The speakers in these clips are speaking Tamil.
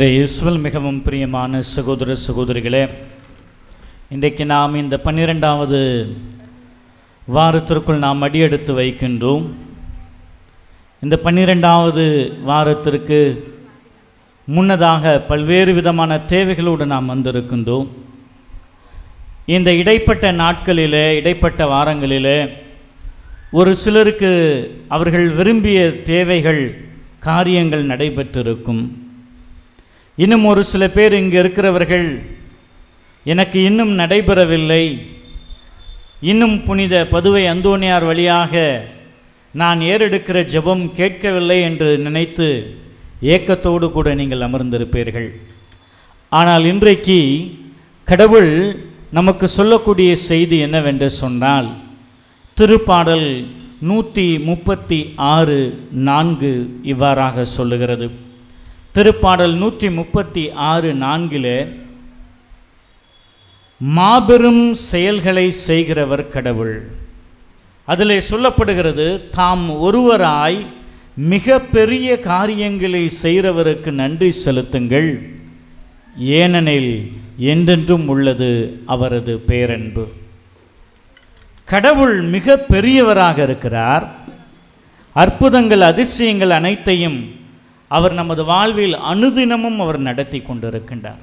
இறை இஸ்வல் மிகவும் பிரியமான சகோதர சகோதரிகளே இன்றைக்கு நாம் இந்த பன்னிரெண்டாவது வாரத்திற்குள் நாம் அடியெடுத்து வைக்கின்றோம். இந்த பன்னிரெண்டாவது வாரத்திற்கு முன்னதாக பல்வேறு விதமான தேவைகளோடு நாம் வந்திருக்கின்றோம். இந்த இடைப்பட்ட நாட்களிலே இடைப்பட்ட வாரங்களிலே ஒரு சிலருக்கு அவர்கள் விரும்பிய தேவைகள் காரியங்கள் நடைபெற்றிருக்கும். இன்னும் ஒரு சில பேர் இங்கே இருக்கிறவர்கள் எனக்கு இன்னும் நடைபெறவில்லை. இன்னும் புனித பதுவை அந்தோனியார் வழியாக நான் ஏறெடுக்கிற ஜெபம் கேட்கவில்லை என்று நினைத்து ஏக்கத்தோடு கூட நீங்கள் அமர்ந்திருப்பீர்கள். ஆனால் இன்றைக்கு கடவுள் நமக்கு சொல்லக்கூடிய செய்தி என்னவென்று சொன்னால் திருப்பாடல் நூற்றி முப்பத்தி ஆறு நான்கு இவ்வாறாக சொல்லுகிறது. திருப்பாடல் நூற்றி முப்பத்தி ஆறு நான்கில் மாபெரும் செயல்களை செய்கிறவர் கடவுள். அதில் சொல்லப்படுகிறது தாம் ஒருவராய் மிக பெரிய காரியங்களை செய்கிறவருக்கு நன்றி செலுத்துங்கள். ஏனெனில் என்றென்றும் உள்ளது அவரது பேரன்பு. கடவுள் மிக பெரியவராக இருக்கிறார். அற்புதங்கள் அதிசயங்கள் அனைத்தையும் அவர் நமது வாழ்வில் அனுதினமும் அவர் நடத்தி கொண்டிருக்கின்றார்.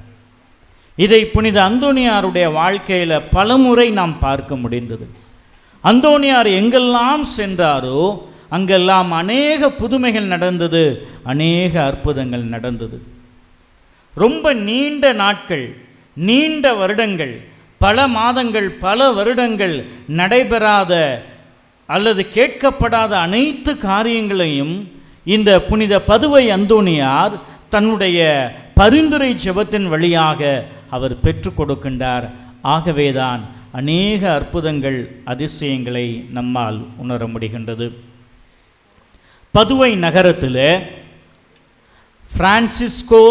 இதை புனித அந்தோனியாருடைய வாழ்க்கையில் பலமுறை நாம் பார்க்க முடிந்தது. அந்தோனியார் எங்கெல்லாம் சென்றாரோ அங்கெல்லாம் அநேக புதுமைகள் நடந்தது அநேக அற்புதங்கள் நடந்தது. ரொம்ப நீண்ட நாட்கள் நீண்ட வருடங்கள் பல மாதங்கள் பல வருடங்கள் நடைபெறாத அல்லது கேட்கப்படாத அனைத்து காரியங்களையும் இந்த புனித பதுவை அந்தோனியார் தன்னுடைய பரிந்துரை செபத்தின் வழியாக அவர் பெற்று கொடுக்கின்றார். ஆகவேதான் அநேக அற்புதங்கள் அதிசயங்களை நம்மால் உணர முடிகின்றது. பதுவை நகரத்தில் பிரான்சிஸ்கோ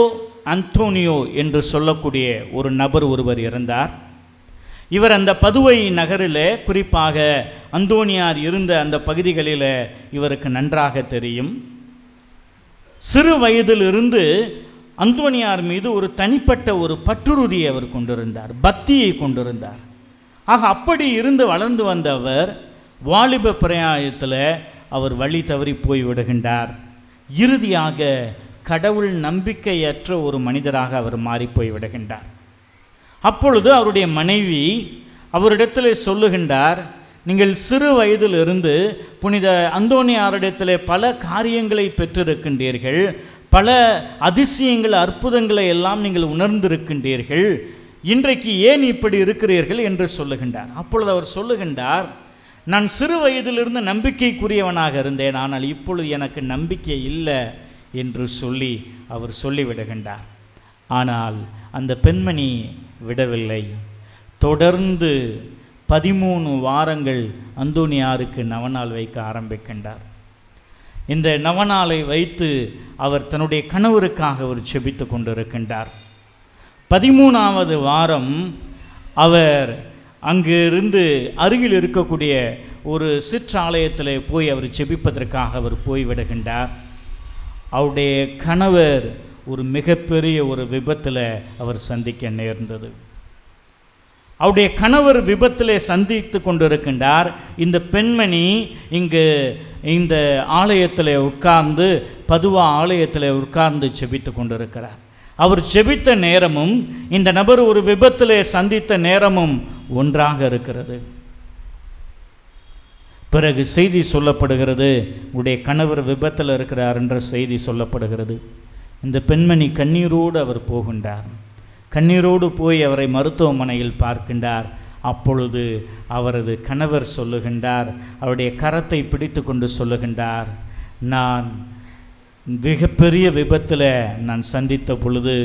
அந்தோனியோ என்று சொல்லக்கூடிய ஒரு நபர் ஒருவர் இருந்தார். இவர் அந்த பதுவை நகரில் குறிப்பாக அந்தோனியார் இருந்த அந்த பகுதிகளில் இவருக்கு நன்றாக தெரியும். சிறு வயதிலிருந்து அந்தோனியார் மீது ஒரு தனிப்பட்ட ஒரு பற்றுறுதியை அவர் கொண்டிருந்தார் பக்தியை கொண்டிருந்தார். ஆக அப்படி இருந்து வளர்ந்து வந்த அவர் வாலிப பிரயாயத்தில் அவர் வழி தவறி போய் விடுகின்றார். இறுதியாக கடவுள் நம்பிக்கையற்ற ஒரு மனிதராக அவர் மாறிப்போய் விடுகின்றார். அப்பொழுது அவருடைய மனைவி அவரிடத்தில் சொல்லுகின்றார் நீங்கள் சிறு வயதிலிருந்து புனித அந்தோனியாரிடத்தில் பல காரியங்களை பெற்றிருக்கின்றீர்கள். பல அதிசயங்கள் அற்புதங்களை எல்லாம் நீங்கள் உணர்ந்திருக்கின்றீர்கள். இன்றைக்கு ஏன் இப்படி இருக்கிறீர்கள் என்று சொல்லுகின்றார். அப்பொழுது அவர் சொல்லுகின்றார் நான் சிறு வயதிலிருந்து நம்பிக்கைக்குரியவனாக இருந்தேன். ஆனால் இப்பொழுது எனக்கு நம்பிக்கை இல்லை என்று சொல்லி அவர் சொல்லிவிடுகின்றார். ஆனால் அந்த பெண்மணி விடவில்லை. தொடர்ந்து பதிமூணு வாரங்கள் அந்தோனியாருக்கு நவநாள் வைக்க ஆரம்பிக்கின்றார். இந்த நவநாளை வைத்து அவர் தன்னுடைய கணவருக்காக அவர் செபித்து கொண்டிருக்கின்றார். பதிமூணாவது வாரம் அவர் அங்கிருந்து அருகில் இருக்கக்கூடிய ஒரு சிற்றாலயத்தில் போய் அவர் செபிப்பதற்காக அவர் போய்விடுகின்றார். அவருடைய கணவர் ஒரு மிகப்பெரிய ஒரு விபத்தில் அவர் சந்திக்க நேர்ந்தது. அவருடைய கணவர் விபத்தில் சந்தித்து கொண்டிருக்கின்றார். இந்த பெண்மணி இங்கு இந்த ஆலயத்தில் உட்கார்ந்து பதுவா ஆலயத்தில் உட்கார்ந்து செபித்து கொண்டிருக்கிறார். அவர் செபித்த நேரமும் இந்த நபர் ஒரு விபத்தில் சந்தித்த நேரமும் ஒன்றாக இருக்கிறது. பிறகு செய்தி சொல்லப்படுகிறது உடைய கணவர் விபத்தில் இருக்கிறார் என்ற செய்தி சொல்லப்படுகிறது. இந்த பெண்மணி கண்ணீரோடு அவர் போகின்றார். கண்ணீரோடு போய் அவரை மருத்துவமனையில் பார்க்கின்றார். அப்பொழுது அவரது கணவர் சொல்லுகின்றார் அவருடைய கரத்தை பிடித்து கொண்டு சொல்லுகின்றார் நான் மிகப்பெரிய விபத்தில் நான் சந்தித்த பொழுது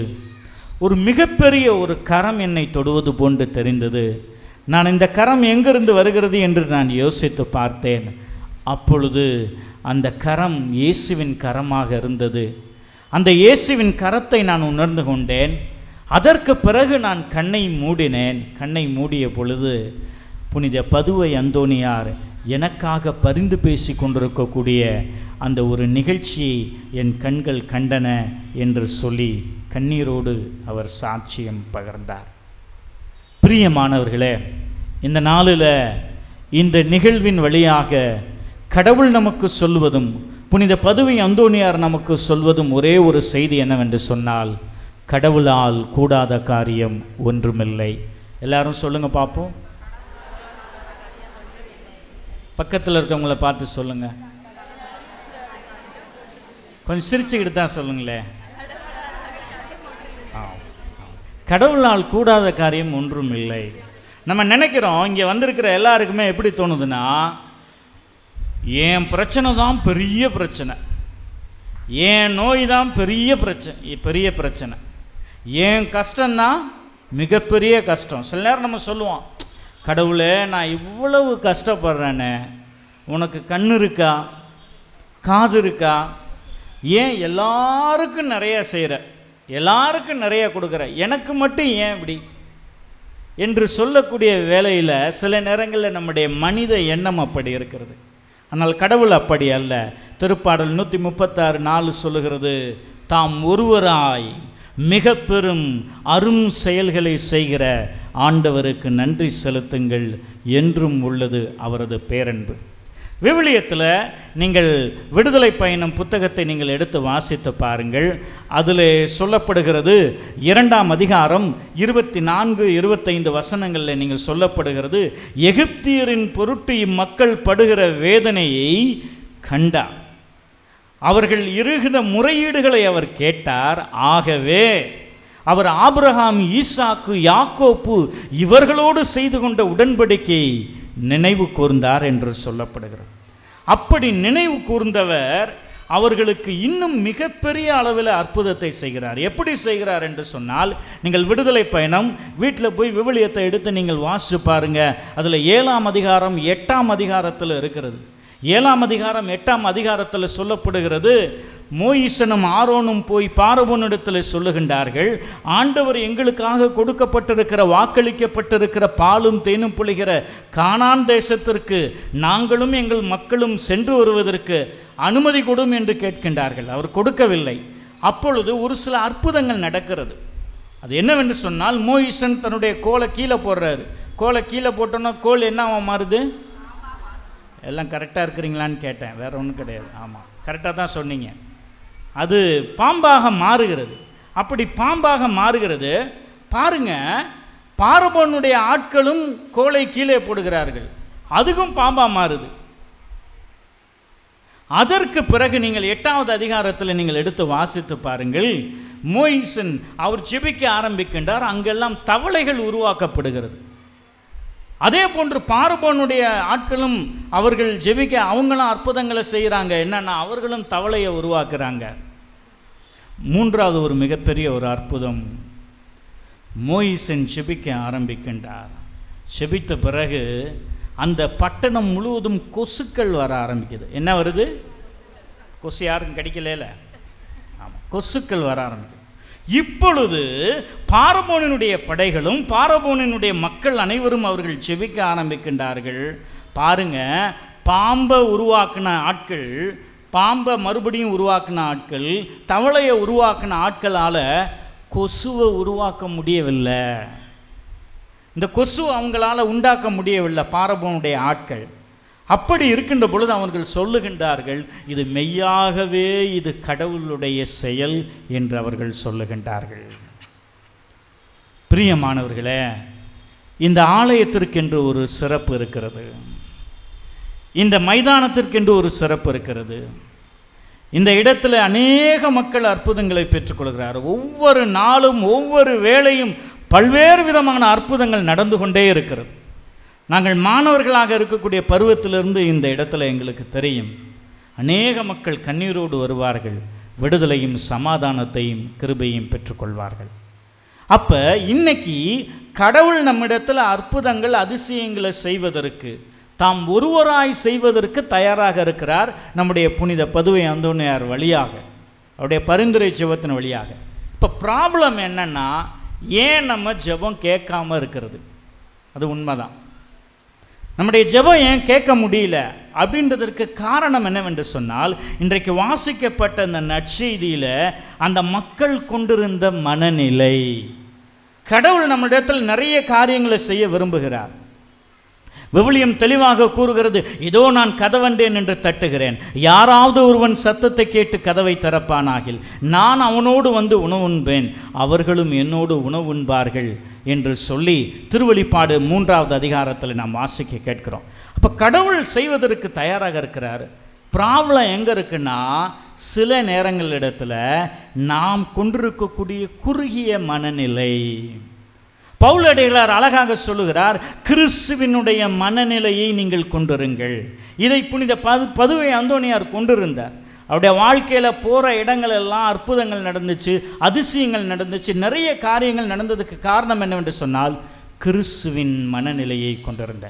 ஒரு மிகப்பெரிய ஒரு கரம் என்னை தொடுவது போன்று தெரிந்தது. நான் இந்த கரம் எங்கிருந்து வருகிறது என்று நான் யோசித்து பார்த்தேன். அப்பொழுது அந்த கரம் இயேசுவின் கரமாக இருந்தது. அந்த இயேசுவின் கரத்தை நான் உணர்ந்து கொண்டேன். அதற்கு பிறகு நான் கண்ணை மூடினேன். கண்ணை மூடிய பொழுது புனித பதுவை அந்தோனியார் எனக்காக பரிந்து பேசி கொண்டிருக்கக்கூடிய அந்த ஒரு நிகழ்ச்சியை என் கண்கள் கண்டன என்று சொல்லி கண்ணீரோடு அவர் சாட்சியம் பகர்ந்தார். பிரியமானவர்களே இந்த நாளில் இந்த நிகழ்வின் வழியாக கடவுள் நமக்கு சொல்வதும் புனித பதுவை அந்தோனியார் நமக்கு சொல்வதும் ஒரே ஒரு செய்தி என்னவென்று சொன்னால் கடவுளால் கூடாத காரியம் ஒன்றுமில்லை. எல்லாரும் சொல்லுங்க பார்ப்போம் பக்கத்தில் இருக்கவங்கள பார்த்து சொல்லுங்க. கொஞ்சம் சிரிச்சுக்கிட்டு தான் சொல்லுங்களேன் ஆ, கடவுளால் கூடாத காரியம் ஒன்றும் இல்லை நம்ம நினைக்கிறோம் இங்கே வந்திருக்கிற எல்லாருக்குமே எப்படி தோணுதுன்னா என் பிரச்சனை தான் பெரிய பிரச்சனை. என் நோய் தான் பெரிய பிரச்சனை பெரிய பிரச்சனை. ஏன் கஷ்டம்னா மிகப்பெரிய கஷ்டம். சில நேரம் நம்ம சொல்லுவோம் கடவுளே நான் இவ்வளவு கஷ்டப்படுறேனே. உனக்கு கண் இருக்கா? காது இருக்கா? ஏன் எல்லாருக்கும் நிறைய செய்கிற எல்லாருக்கும் நிறைய கொடுக்குற. எனக்கு மட்டும் ஏன் இப்படி? என்று சொல்லக்கூடிய வேலையில் சில நேரங்களில் நம்முடைய மனித எண்ணம் அப்படி இருக்கிறது. ஆனால் கடவுள் அப்படி அல்ல. திருப்பாடல் நூற்றி முப்பத்தாறு நாலு சொல்லுகிறது தாம் ஒருவராய் மிக பெரும் அரும் செயல்களை செய்கிற ஆண்டவருக்கு நன்றி செலுத்துங்கள் என்றும் உள்ளது அவரது பேரன்பு. விவிலியத்தில் நீங்கள் விடுதலை பயணம் புத்தகத்தை நீங்கள் எடுத்து வாசித்து பாருங்கள். அதில் சொல்லப்படுகிறது இரண்டாம் அதிகாரம் இருபத்தி நான்கு இருபத்தைந்து வசனங்களில் நீங்கள் சொல்லப்படுகிறது எகிப்தியரின் பொருட்டு இம்மக்கள் படுகிற வேதனையை கண்டார். அவர்கள் இருகிற முறையீடுகளை அவர் கேட்டார் ஆகவே அவர் ஆபிரகாம் ஈசாக்கு யாக்கோப்பு இவர்களோடு செய்து கொண்ட உடன்படிக்கையை நினைவு கூர்ந்தார் என்று சொல்லப்படுகிறது. அப்படி நினைவு கூர்ந்தவர் அவர்களுக்கு இன்னும் மிகப்பெரிய அளவில் அற்புதத்தை செய்கிறார். எப்படி செய்கிறார் என்று சொன்னால் நீங்கள் விடுதலை பயணம் வீட்டில் போய் விவிலியத்தை எடுத்து நீங்கள் வாசிச்சு பாருங்கள் அதில் ஏழாம் அதிகாரம் எட்டாம் அதிகாரத்தில் இருக்கிறது. ஏழாம் அதிகாரம் எட்டாம் அதிகாரத்தில் சொல்லப்படுகிறது மோயிசனும் ஆரோனும் போய் பார்வோனிடத்தில் சொல்லுகின்றார்கள் ஆண்டவர் எங்களுக்காக கொடுக்கப்பட்டிருக்கிற வாக்களிக்கப்பட்டிருக்கிற பாலும் தேனும் புளிகிற கானான் தேசத்திற்கு நாங்களும் எங்கள் மக்களும் சென்று வருவதற்கு அனுமதி கொடும் என்று கேட்கின்றார்கள். அவர் கொடுக்கவில்லை. அப்பொழுது ஒரு சில அற்புதங்கள் நடக்கிறது. அது என்னவென்று சொன்னால் மோயிசன் தன்னுடைய கோலை கீழே போடுறாரு. கோலை கீழே போட்டோன்னா கோல் என்னவா மாறுது? எல்லாம் கரெக்டாக இருக்கிறீங்களான்னு கேட்டேன். வேறு ஒன்றும் கிடையாது. ஆமாம் கரெக்டாக தான் சொன்னீங்க. அது பாம்பாக மாறுகிறது. அப்படி பாம்பாக மாறுகிறது. பாருங்க பாரபோனுடைய ஆட்களும் கோலை கீழே போடுகிறார்கள். அதுக்கும் பாம்பாக மாறுது. அதற்கு பிறகு நீங்கள் எட்டாவது அதிகாரத்தில் நீங்கள் எடுத்து வாசித்து பாருங்கள். மோயிசன் அவர் ஜெபிக்க ஆரம்பிக்கின்றார். அங்கெல்லாம் தவளைகள் உருவாக்கப்படுகிறது. அதே போன்று பார்போனுடைய ஆட்களும் அவர்கள் ஜெபிக்க அவங்களும் அற்புதங்களை செய்கிறாங்க என்னன்னா அவர்களும் தவளையை உருவாக்குறாங்க. மூன்றாவது ஒரு மிகப்பெரிய ஒரு அற்புதம். மோயிசன் ஜெபிக்க ஆரம்பிக்கின்றார். ஜெபித்த பிறகு அந்த பட்டணம் முழுவதும் கொசுக்கள் வர ஆரம்பிக்குது. என்ன வருது? கொசு யாருக்கும் கிடைக்கல ஆமாம் கொசுக்கள் வர ஆரம்பிக்குது. இப்பொழுது பாரபோனினுடைய படைகளும் பாரபோனினுடைய மக்கள் அனைவரும் அவர்கள் செவிக்க ஆரம்பிக்கின்றார்கள். பாருங்க பாம்பை உருவாக்கின ஆட்கள் பாம்பை மறுபடியும் உருவாக்கின ஆட்கள் தவளையை உருவாக்கின ஆட்களால் கொசுவை உருவாக்க முடியவில்லை. இந்த கொசு அவங்களால உண்டாக்க முடியவில்லை பாரபோனுடைய ஆட்கள். அப்படி இருக்கின்ற பொழுது அவர்கள் சொல்லுகின்றார்கள் இது மெய்யாகவே இது கடவுளுடைய செயல் என்று அவர்கள் சொல்லுகின்றார்கள். பிரியமானவர்களே இந்த ஆலயத்திற்கென்று ஒரு சிறப்பு இருக்கிறது. இந்த மைதானத்திற்கென்று ஒரு சிறப்பு இருக்கிறது. இந்த இடத்துல அநேக மக்கள் அற்புதங்களை பெற்றுக்கொள்கிறார். ஒவ்வொரு நாளும் ஒவ்வொரு வேளையும் பல்வேறு விதமான அற்புதங்கள் நடந்து கொண்டே இருக்கிறது. நாங்கள் மாணவர்களாக இருக்கக்கூடிய பருவத்திலிருந்து இந்த இடத்துல எங்களுக்கு தெரியும். அநேக மக்கள் கண்ணீரோடு வருவார்கள் விடுதலையும் சமாதானத்தையும் கிருபையும் பெற்றுக்கொள்வார்கள். அப்போ இன்னைக்கு கடவுள் நம்மிடத்தில் அற்புதங்கள் அதிசயங்களை செய்வதற்கு தாம் ஒருவராய் செய்வதற்கு தயாராக இருக்கிறார் நம்முடைய புனித பதுவை அந்தோனியார் வழியாக அவருடைய பரிந்துரை ஜெபத்தின் வழியாக. இப்போ ப்ராப்ளம் என்னன்னா ஏன் நம்ம ஜெபம் கேட்காம இருக்கிறது? அது உண்மைதான். நம்முடைய ஜெபம் ஏன் கேட்க முடியல? அப்படின்றதற்கு காரணம் என்னவென்று சொன்னால் இன்றைக்கு வாசிக்கப்பட்ட அந்த நற்செய்தியில் அந்த மக்கள் கொண்டிருந்த மனநிலை. கடவுள் நம்மிடத்தில் நிறைய காரியங்களை செய்ய விரும்புகிறார். விவிலியம் தெளிவாக கூறுகிறது இதோ நான் கதவண்டேன் என்று தட்டுகிறேன். யாராவது ஒருவன் சத்தத்தை கேட்டு கதவை திறப்பானாகில் நான் அவனோடு வந்து உணவுண்பேன். அவர்களும் என்னோடு உணவு உண்பார்கள் என்று சொல்லி திருவெளிப்பாடு மூன்றாவது அதிகாரத்தில் நாம் வாசிக்க கேட்கிறோம். அப்போ கடவுள் செய்வதற்கு தயாராக இருக்கிறார். ப்ராப்ளம் எங்கே இருக்குன்னா சில நேரங்களிடத்தில் நாம் கொண்டிருக்கக்கூடிய குறுகிய மனநிலை. பவுலடிகளார் அழகாக சொல்லுகிறார் கிறிஸ்துவினுடைய மனநிலையை நீங்கள் கொண்டிருங்கள். இதை புனித பது பதுவை அந்தோனியார் கொண்டிருந்தார். அவருடைய வாழ்க்கையில் போகிற இடங்கள் எல்லாம் அற்புதங்கள் நடந்துச்சு அதிசயங்கள் நடந்துச்சு நிறைய காரியங்கள் நடந்ததுக்கு காரணம் என்னவென்று சொன்னால் கிறிஸ்துவின் மனநிலையை கொண்டிருந்த.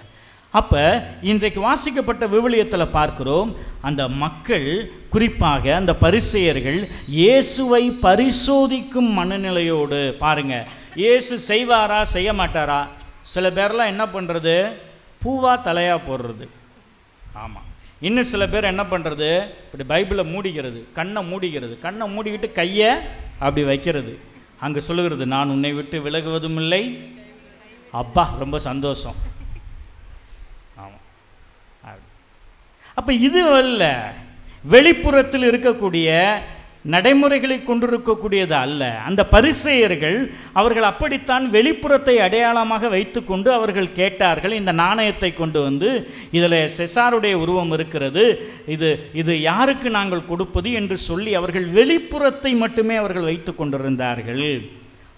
அப்போ இன்றைக்கு வாசிக்கப்பட்ட விவிலியத்தில் பார்க்கிறோம் அந்த மக்கள் குறிப்பாக அந்த பரிசெயர்கள் இயேசுவை பரிசோதிக்கும் மனநிலையோடு பாருங்க. இயேசு செய்வாரா செய்ய மாட்டாரா சில பேர்லாம் என்ன பண்ணுறது பூவா தலையாக போடுறது. ஆமாம் இன்னும் சில பேர் என்ன பண்ணுறது இப்படி பைபிளை மூடிக்கிறது கண்ணை மூடிக்கிறது. கண்ணை மூடிக்கிட்டு கையை அப்படி வைக்கிறது. அங்கே சொல்லுகிறது நான் உன்னை விட்டு விலகுவதும் இல்லை. அப்பா ரொம்ப சந்தோஷம். ஆமாம் அப்போ இது அல்ல வெளிப்புறத்தில் இருக்கக்கூடிய நடைமுறைகளை கொண்டிருக்கக்கூடியது அல்ல. அந்த பரிசெயர்கள் அவர்கள் அப்படித்தான் வெளிப்புறத்தை அடையாளமாக வைத்துக்கொண்டு அவர்கள் கேட்டார்கள் இந்த நாணயத்தை கொண்டு வந்து இதில் செசாருடைய உருவம் இருக்கிறது இது இது யாருக்கு நாங்கள் கொடுப்பது என்று சொல்லி அவர்கள் வெளிப்புறத்தை மட்டுமே அவர்கள் வைத்து கொண்டிருந்தார்கள்.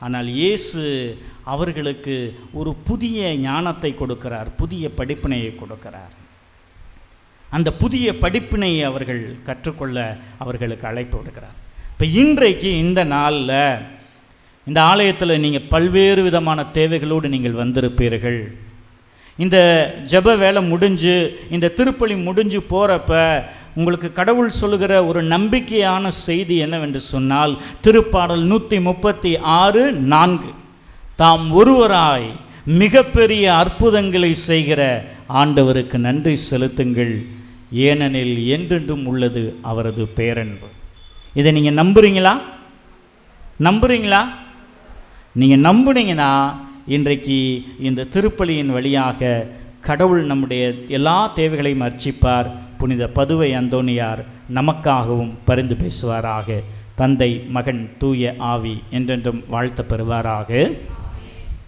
ஆனால் இயேசு அவர்களுக்கு ஒரு புதிய ஞானத்தை கொடுக்கிறார் புதிய படிப்பினையை கொடுக்கிறார். அந்த புதிய படிப்பினை அவர்கள் கற்றுக்கொள்ள அவர்களுக்கு அழைப்பு விடுக்கிறார். இப்போ இன்றைக்கு இந்த நாளில் இந்த ஆலயத்தில் நீங்கள் பல்வேறு விதமான தேவைகளோடு நீங்கள் வந்திருப்பீர்கள். இந்த ஜப வேலை முடிஞ்சு இந்த திருப்பலி முடிஞ்சு போகிறப்ப உங்களுக்கு கடவுள் சொல்லுகிற ஒரு நம்பிக்கையான செய்தி என்னவென்று சொன்னால் திருப்பாடல் நூற்றி முப்பத்தி ஆறு நான்கு. தாம் ஒருவராய் மிகப்பெரிய அற்புதங்களை செய்கிற ஆண்டவருக்கு நன்றி செலுத்துங்கள். ஏனெனில் என்றென்றும் உள்ளது அவரது பேரன்பு. இதை நீங்கள் நம்புறீங்களா? நம்புகிறீங்களா நீங்கள் நம்புனீங்கன்னா இன்றைக்கு இந்த திருப்பலியின் வழியாக கடவுள் நம்முடைய எல்லா தேவைகளையும் அர்ச்சிப்பார். புனித பதுவை அந்தோனியார் நமக்காகவும் பரிந்து பேசுவாராக. தந்தை மகன் தூய ஆவி என்றென்றும் வாழ்த்த பெறுவாராக.